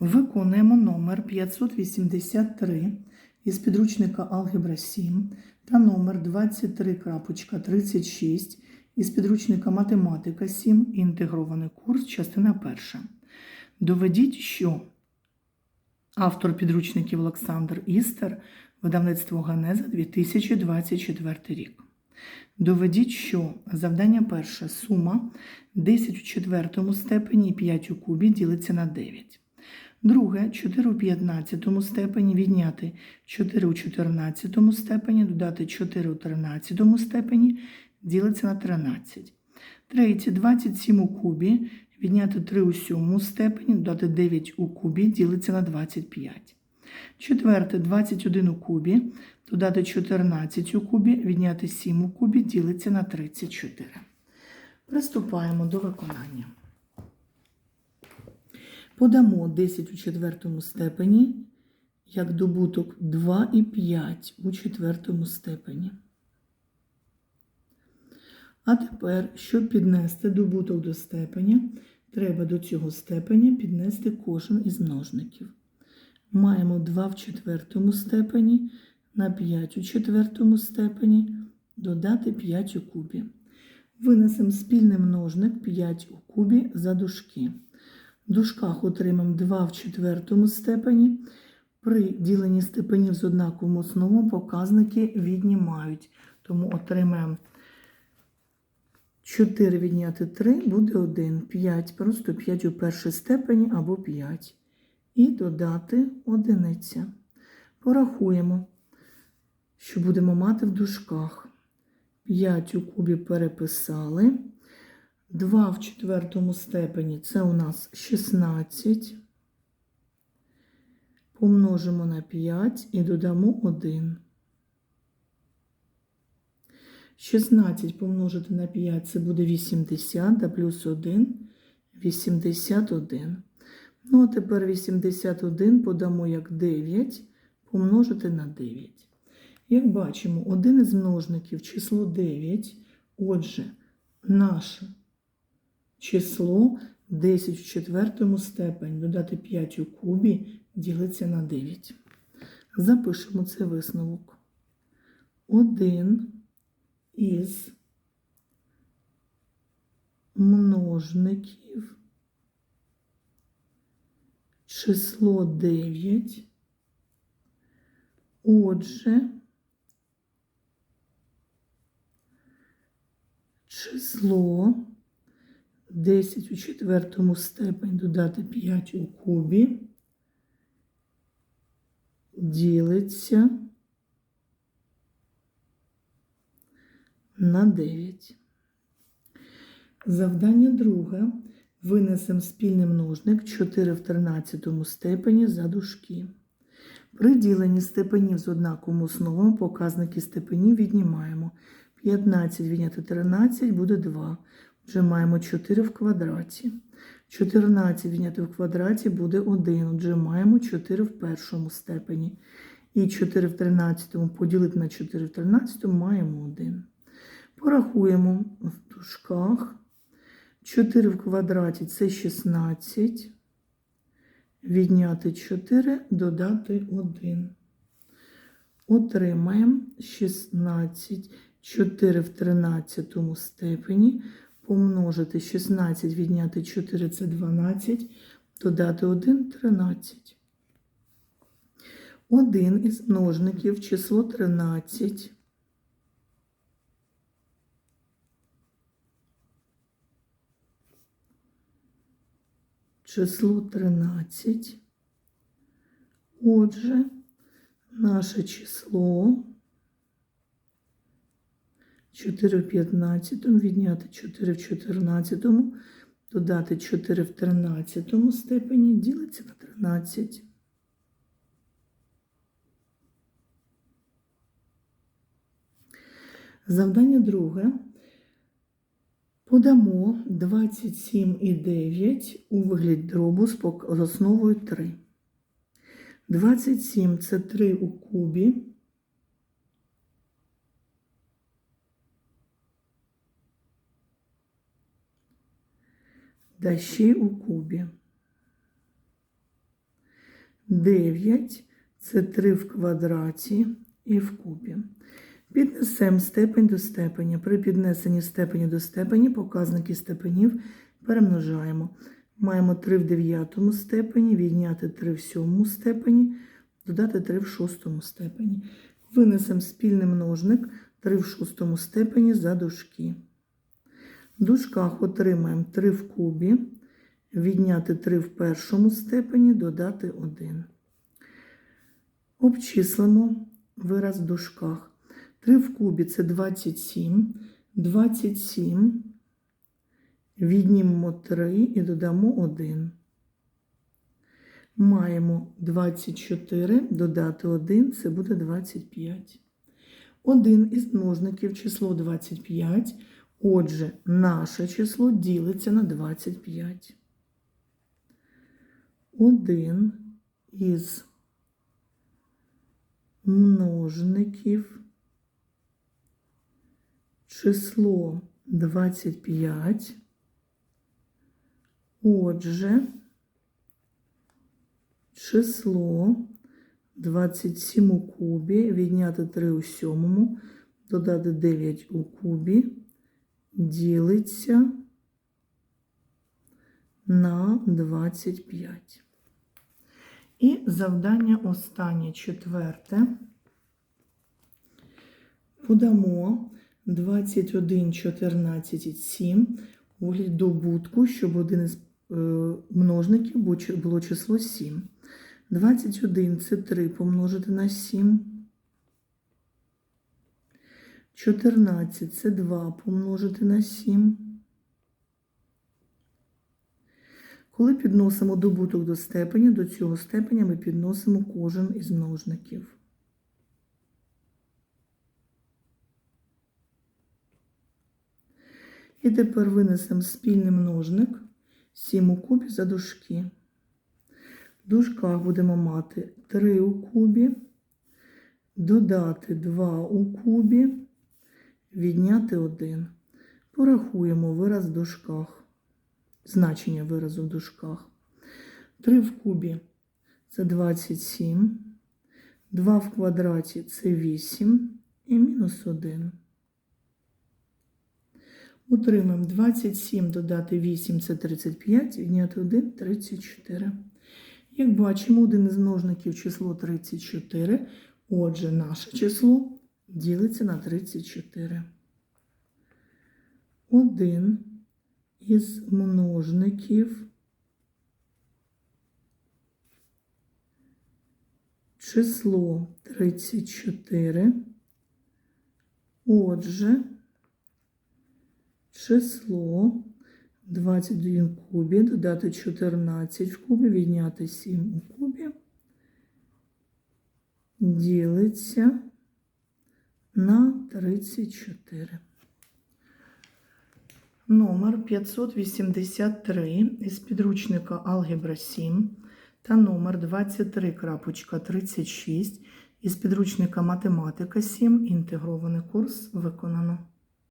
Виконуємо номер 583 із підручника Алгебра 7 та номер 23.36 із підручника Математика 7. Інтегрований курс, частина перша. Доведіть, що автор підручників Олександр Істер, видавництво Генеза 2024 рік. Доведіть, що завдання перше сума 10 у четвертому степені і 5 у кубі ділиться на 9. Друге 4 у 15 степені відняти 4 у 14 степені, додати 4 у 13 степені ділиться на 13. Третє 27 у кубі відняти 3 у 7 степені, додати 9 у кубі ділиться на 25. Четверте 21 у кубі, додати 14 у кубі, відняти 7 у кубі ділиться на 34. Приступаємо до виконання. Подамо 10 у четвертому степені як добуток 2 і 5 у четвертому степені. А тепер, щоб піднести добуток до степеня, треба до цього степеня піднести кожен із множників. Маємо 2 в четвертому степені на 5 у четвертому степені, додати 5 у кубі. Винесемо спільний множник 5 у кубі за дужки. В дужках отримаємо 2 в четвертому степені. При діленні степенів з однаковим основом показники віднімають. Тому отримаємо 4 відняти 3 буде 1. 5, просто 5 у першій степені або 5. І додати одиниця. Порахуємо, що будемо мати в дужках. 5 у кубі переписали. 2 в четвертому степені це у нас 16. Помножимо на 5 і додамо 1. 16 помножити на 5 це буде 80, да плюс 1 81. Ну, а тепер 81 подамо як 9 помножити на 9. Як бачимо, один із множників число 9. Отже, наше число 10 в четвертому степені додати 5 у кубі ділиться на 9. Запишемо цей висновок. 1 із множників число 9. Отже, число 10 у четвертому степені додати 5 у кубі ділиться на 9. Завдання друге. Винесемо спільний множник 4 в 13 степені за дужки. При діленні степенів з однаковим основом показники степенів віднімаємо. 15 відняти 13 буде 2. Вже маємо 4 в квадраті. 14 відняти в квадраті буде 1. Отже, маємо 4 в першому степені. І 4 в 13 поділити на 4 в 13 маємо 1. Порахуємо в дужках. 4 в квадраті це 16. Відняти 4, додати 1. Отримаємо 16, 4 в 13 степені. Помножити 16, відняти 4 це 12, додати 1 13. Один із множників число 13. число 13. Отже, наше число 4 в 15, відняти 4 в 14, додати 4 в 13 степені ділиться на 13. Завдання друге. Подамо 27,9 у вигляді дробу з основою 3. 27 це 3 у кубі. Да у кубі. 9 це 3 в квадраті і в кубі. Піднесемо степень до степеня. При піднесенні степені до степені показники степенів перемножаємо. Маємо 3 в дев'ятому степені, відняти 3 в сьомому степені, додати 3 в шостому степені. Винесемо спільний множник 3 в шостому степені за дужки. В дужках отримаємо 3 в кубі, відняти 3 в першому степені, додати 1. Обчислимо вираз в дужках. 3 в кубі це 27. 27. Віднімемо 3 і додамо 1. Маємо 24, додати 1, це буде 25. Один із множників число 25. Отже, наше число ділиться на 25. Один із множників число 25. Отже, число 27 у кубі, відняти 3 у сьомому, додати 9 у кубі, ділиться на 25. І завдання останнє четверте. Подамо 21, 14 і 7 у вигляді добутку, щоб один із е, множників було число 7. 21 це 3 помножити на 7. 14 це 2 помножити на 7. Коли підносимо добуток до степеня, до цього степеня ми підносимо кожен із множників. І тепер винесемо спільний множник 7 у кубі за дужки. В дужках будемо мати 3 у кубі, додати 2 у кубі, відняти 1. Порахуємо вираз в дужках, значення виразу в дужках. 3 в кубі це 27, 2 в квадраті це 8 і мінус 1. Утримаємо 27 додати 8 це 35, відняти 1 34. Як бачимо, один із множників число 34. Отже, наше число ділиться на 34. Один із множників число 34. Отже, число 21 в кубі, додати 14 в кубі, відняти 7 у кубі, ділиться на 34. Номер 583 із підручника Алгебра 7 та номер 23.36 із підручника Математика 7. Інтегрований курс виконано.